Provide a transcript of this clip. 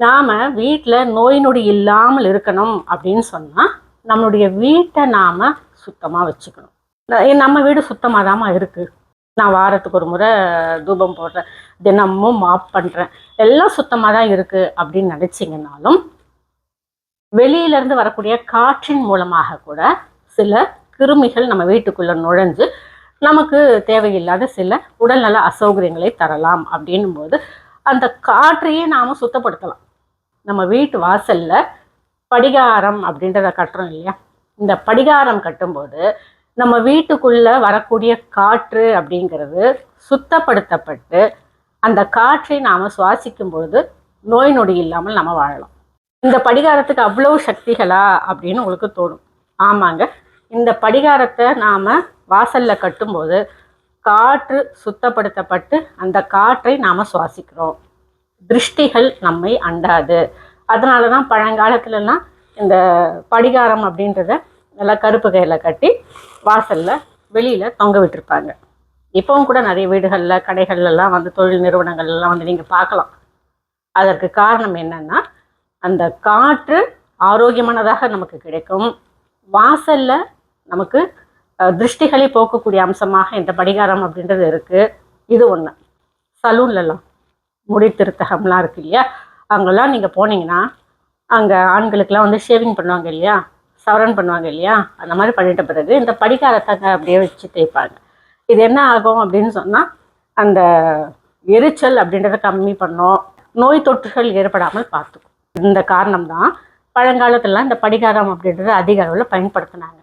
நாம் வீட்டில் நோய் நொடி இல்லாமல் இருக்கணும் அப்படின்னு சொன்னால் நம்மளுடைய வீட்டை நாம் சுத்தமாக வச்சுக்கணும். நம்ம வீடு சுத்தமாக தாம்மா இருக்குது நான் வாரத்துக்கு ஒரு முறை தூபம் போடுறேன் தினமும் மாப் பண்ணுறேன் எல்லாம் சுத்தமாக தான் இருக்குது அப்படின்னு நினச்சிங்கனாலும் வெளியிலேருந்து வரக்கூடிய காற்றின் மூலமாக கூட சில கிருமிகள் நம்ம வீட்டுக்குள்ளே நுழைஞ்சு நமக்கு தேவையில்லாத சில உடல்நல அசௌகரியங்களை தரலாம் அப்படின்னும் போது அந்த காற்றையே நாம் சுத்தப்படுத்தலாம். நம்ம வீட்டு வாசலில் படிகாரம் அப்படின்றத கட்டுறோம் இல்லையா? இந்த படிகாரம் கட்டும்போது நம்ம வீட்டுக்குள்ளே வரக்கூடிய காற்று அப்படிங்கிறது சுத்தப்படுத்தப்பட்டு அந்த காற்றை நாம் சுவாசிக்கும் பொழுது நோய் நொடி இல்லாமல் நம்ம வாழலாம். இந்த படிகாரத்துக்கு அவ்வளோ சக்திகளா அப்படின்னு உங்களுக்கு தோணும். ஆமாங்க. இந்த படிகாரத்தை நாம் வாசலில் கட்டும்போது காற்று சுத்தப்படுத்தப்பட்டு அந்த காற்றை நாம் சுவாசிக்கிறோம். திருஷ்டிகள் நம்மை அண்டாது. அதனால தான் பழங்காலத்துலலாம் இந்த படிகாரம் அப்படின்றத நல்லா கருப்பு கையில் கட்டி வாசலில் வெளியில் தொங்க விட்டுருப்பாங்க. இப்போவும் கூட நிறைய வீடுகளில் கடைகள்லாம் வந்து தொழில் நிறுவனங்கள்லாம் வந்து நீங்கள் பார்க்கலாம். அதற்கு காரணம் என்னன்னா அந்த காற்று ஆரோக்கியமானதாக நமக்கு கிடைக்கும். வாசலில் நமக்கு திருஷ்டிகளை போக்கக்கூடிய அம்சமாக இந்த படிகாரம் அப்படின்றது இருக்குது இது ஒன்று சலூன்லலாம் முடி திருத்தகம்லாம் இருக்கு இல்லையா? அங்கெல்லாம் நீங்கள் போனீங்கன்னா அங்கே ஆண்களுக்கெல்லாம் வந்து ஷேவிங் பண்ணுவாங்க இல்லையா? சவரன் பண்ணுவாங்க இல்லையா? அந்த மாதிரி பண்ணிட்ட பிறகு இந்த படிகாரத்தை அப்படியே வச்சு தேய்ப்பாங்க. இது என்ன ஆகும் அப்படின்னு சொன்னால் அந்த எரிச்சல் அப்படின்றத கம்மி பண்ணும். நோய் தொற்றுகள் ஏற்படாமல் பார்த்துக்கும். இந்த காரணம் தான் பழங்காலத்துலலாம் இந்த படிகாரம் அப்படின்றத அதிக அளவில் பயன்படுத்தினாங்க.